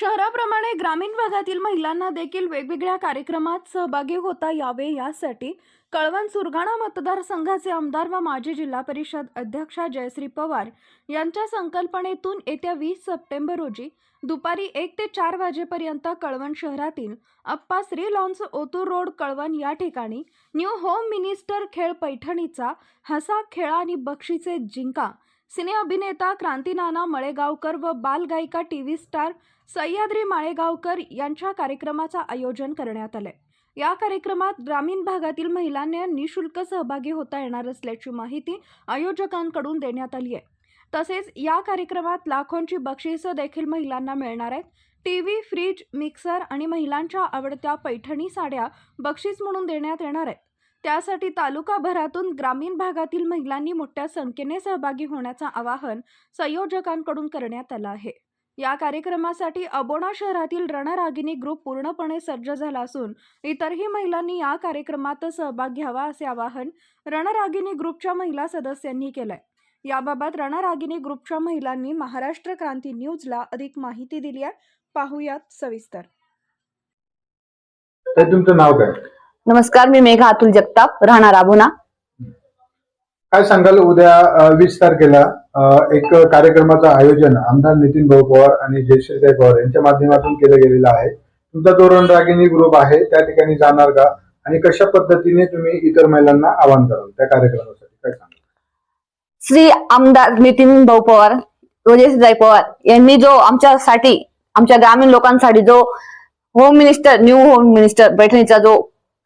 शहराप्रमाणे ग्रामीण भागातील महिलांना देखील वेगवेगळ्या कार्यक्रमात सहभागी होता यावे यासाठी कळवण सुरगाणा मतदारसंघाचे आमदार व माजी जिल्हा परिषद अध्यक्षा जयश्री पवार यांच्या संकल्पनेतून येत्या वीस सप्टेंबर रोजी दुपारी एक ते चार वाजेपर्यंत कळवण शहरातील अप्पा श्री लॉन्स ओतूर रोड कळवण या ठिकाणी न्यू होम मिनिस्टर खेळ पैठणीचा हसा खेळा आणि बक्षिसे जिंका सिने अभिनेता क्रांतीनाना मळेगावकर व बालगायिका T V star Sahyadri Malegaonkar यांच्या कार्यक्रमाचं आयोजन करण्यात आलंय. या कार्यक्रमात ग्रामीण भागातील महिलांना निशुल्क सहभागी होता येणार असल्याची माहिती आयोजकांकडून देण्यात आली आहे. तसेच या कार्यक्रमात लाखोंची बक्षिसं देखील महिलांना मिळणार आहेत. टी व्ही फ्रीज मिक्सर आणि महिलांच्या आवडत्या पैठणी साड्या बक्षीस म्हणून देण्यात येणार आहेत. त्यासाठी तालुकाभरातून ग्रामीण भागातील महिलांनी मोठ्या संख्येने सहभागी होण्याचं आवाहन संयोजकांकडून करण्यात आलं आहे. या कार्यक्रमासाठी अबोणा शहरातील रणरागिनी ग्रुप पूर्णपणे सज्ज झाला असून इतरही महिलांनी या कार्यक्रमात सहभाग घ्यावा असे आवाहन रणरागिनी ग्रुपच्या महिला सदस्यांनी केलंय. याबाबत रणरागिनी ग्रुपच्या महिलांनी महाराष्ट्र क्रांती न्यूजला अधिक माहिती दिली आहे. पाहुयात सविस्तर. तुमचं नाव काय? नमस्कार मी मेघा अतुल जगताप राहणार आभोना काय सांगाल? उद्या वीस तारखेला एक कार्यक्रमाचं आयोजन आमदार नितीन भाऊ पवार आणि जयश्रीताई पवार यांच्या माध्यमातून केलं गेलेलं आहे. तुमचा तो रणरागिणी ग्रुप आहे त्या ठिकाणी जाणार का? आणि कशा पद्धतीने तुम्ही इतर महिलांना आवाहन कराल त्या कार्यक्रमासाठी? काय सांगाल? श्री आमदार नितीन भाऊ पवार रोजेशदाई पवार यांनी जो आमच्यासाठी आमच्या ग्रामीण लोकांसाठी जो home minister new home minister बैठणीचा जो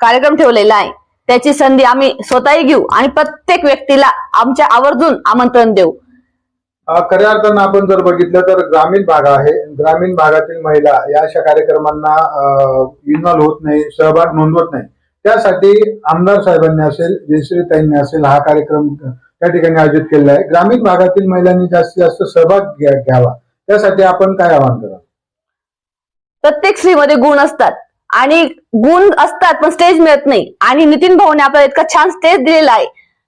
कार्यक्रम ठेवलेला आहे. त्याची संधी आम्ही स्वतःही घेऊ आणि प्रत्येक व्यक्तीला आमच्या आवर्जून आमंत्रण देऊ. खऱ्या अर्थानं आपण जर बघितलं तर ग्रामीण भाग आहे. ग्रामीण भागातील महिला या अशा कार्यक्रमांना इन्व्हॉल्व्ह होत नाही सहभाग नोंदवत नाही. त्यासाठी आमदार साहेबांनी असेल जयश्रीताईंनी असेल हा कार्यक्रम त्या ठिकाणी आयोजित केलेला आहे. ग्रामीण भागातील महिलांनी जास्तीत जास्त सहभाग घ्या- घ्यावा. त्यासाठी आपण काय आवाहन करा प्रत्येक स्त्रीमध्ये गुण असतात. आणि गुण असतात पण स्टेज मिळत नाही. आणि नितीन भाऊने आपल्याला इतका छान स्टेज दिलेला आहे.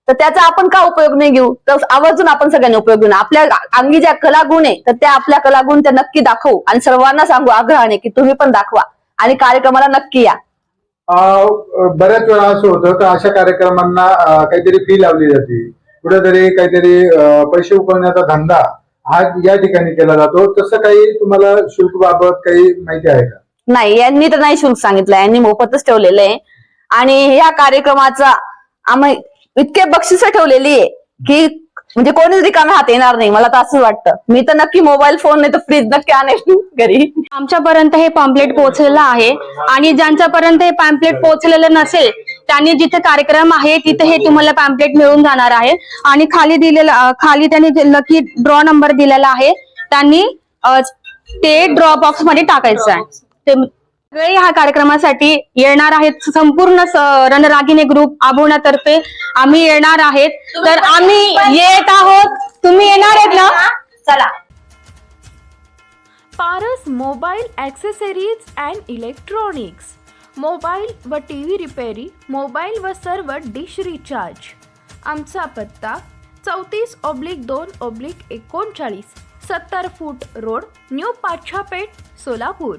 तर त्याचा आपण का उपयोग नाही घेऊ? तर आवर्जून आपण सगळ्यांनी उपयोग घेऊ. आपल्या अंगी ज्या कलागुण आहे तर त्या आपल्या कलागुण त्या नक्की दाखवू. आणि सर्वांना सांगू आग्रहाने की तुम्ही पण दाखवा. आणि कार्यक्रमाला नक्की या. बऱ्याच वेळा असं होतं का अशा कार्यक्रमांना काहीतरी फी लावली जाते. कुठेतरी काहीतरी पैसे उकळण्याचा धंदा हा या ठिकाणी केला जातो. तसं काही तुम्हाला शुल्क बाबत काही माहिती आहे का? नाही यांनी तर नाही शुल्क सांगितलं यांनी मोफतच ठेवलेलं आहे. आणि या कार्यक्रमाचा आम्ही इतके बक्षिस ठेवलेली आहे की म्हणजे कोणीच रिकामे हात येणार नाही मला तर असं वाटतं. मी तर नक्की मोबाईल फोन नाही तर फ्रीज नक्की आणेल घरी. आमच्यापर्यंत हे पॅम्पलेट पोहोचलेलं आहे. आणि ज्यांच्यापर्यंत हे पॅम्पलेट पोहोचलेलं नसेल त्यांनी जिथे कार्यक्रम आहे तिथे हे तुम्हाला पॅम्पलेट मिळून जाणार आहे. आणि खाली दिलेला खाली त्यांनी लकी ड्रॉ नंबर दिलेला आहे त्यांनी ते ड्रॉ बॉक्समध्ये टाकायचं आहे. ते सगळे ह्या कार्यक्रमासाठी येणार आहेत. संपूर्ण रणरागिणी ग्रुप आबोण्यातर्फे आम्ही येणार आहेत. तर आम्ही येत आहोत. तुम्ही येणार आहेत ना? चला. Paras mobile accessories and electronics. Mobile व टी व्ही रिपेरी मोबाईल व सर्व डिश रिचार्ज. आमचा पत्ता चौतीस ऑब्लिक दोन ऑब्लिक एकोणचाळीस सत्तर foot road new Pachhapeth Solapur.